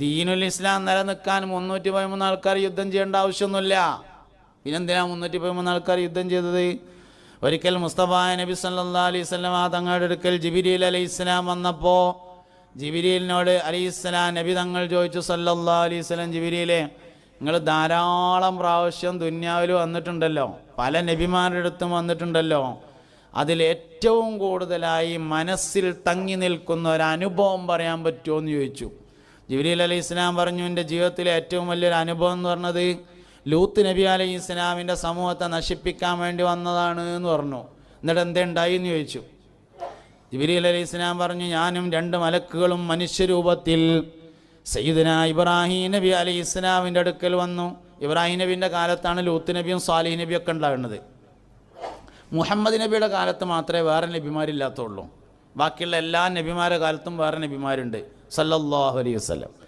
ദീനുൽ ഇസ്ലാം നിലനിൽക്കാൻ മുന്നൂറ്റി പതിമൂന്ന് ആൾക്കാർ യുദ്ധം ചെയ്യേണ്ട ആവശ്യമൊന്നുമില്ല. പിന്നെന്തിനാ മുന്നൂറ്റി പതിമൂന്ന് ആൾക്കാർ യുദ്ധം ചെയ്തത്? ഒരിക്കൽ മുസ്തഫ നബി സല്ലാ അലൈഹി സ്വലം ആ തങ്ങളുടെ അടുക്കൽ ജിബിരിയിൽ അലൈഹി ഇസ്ലാം വന്നപ്പോൾ ജിബിരിലിനോട് അലൈഹി ഇസ്ലാം നബി തങ്ങൾ ചോദിച്ചു സല്ലാ അലൈഹി സ്വലം ജിബിരിയിലെ നിങ്ങൾ ധാരാളം പ്രാവശ്യം ദുന്യാവിൽ വന്നിട്ടുണ്ടല്ലോ. പല നബിമാരുടെ അടുത്തും വന്നിട്ടുണ്ടല്ലോ. അതിൽ ഏറ്റവും കൂടുതലായി മനസ്സിൽ തങ്ങി നിൽക്കുന്ന ഒരു അനുഭവം പറയാൻ പറ്റുമോ? എന്ന് ചോദിച്ചു. ജിബ്രീൽ അലൈഹി ഇസ്ലാം പറഞ്ഞു എന്റെ ജീവിതത്തിലെ ഏറ്റവും വലിയൊരു അനുഭവം എന്ന് പറഞ്ഞത് ലൂത്ത് നബി അലൈഹി ഇസ്ലാമിന്റെ സമൂഹത്തെ നശിപ്പിക്കാൻ വേണ്ടി വന്നതാണ് എന്ന് പറഞ്ഞു. എന്നിട്ട് എന്തുണ്ടായി എന്ന് ചോദിച്ചു. ജിബ്രീൽ അലൈഹി ഇസ്ലാം പറഞ്ഞു ഞാനും രണ്ട് മലക്കുകളും മനുഷ്യരൂപത്തിൽ സയ്യിദന ഇബ്രാഹിം നബി അലൈഹി ഇസ്ലാമിന്റെ അടുക്കൽ വന്നു. ഇബ്രാഹിം നബിന്റെ കാലത്താണ് ലൂത്ത് നബിയും സാലിഹ് നബിയും ഒക്കെ ഉണ്ടാകുന്നത് മുഹമ്മദ് നബിയുടെ കാലത്ത് മാത്രമേ വേറെ നബിമാരില്ലാത്തുള്ളൂ. ബാക്കിയുള്ള എല്ലാ നബിമാരുടെ കാലത്തും വേറെ നബിമാരുണ്ട്. സല്ലല്ലാഹു അലൈഹി വസല്ലം.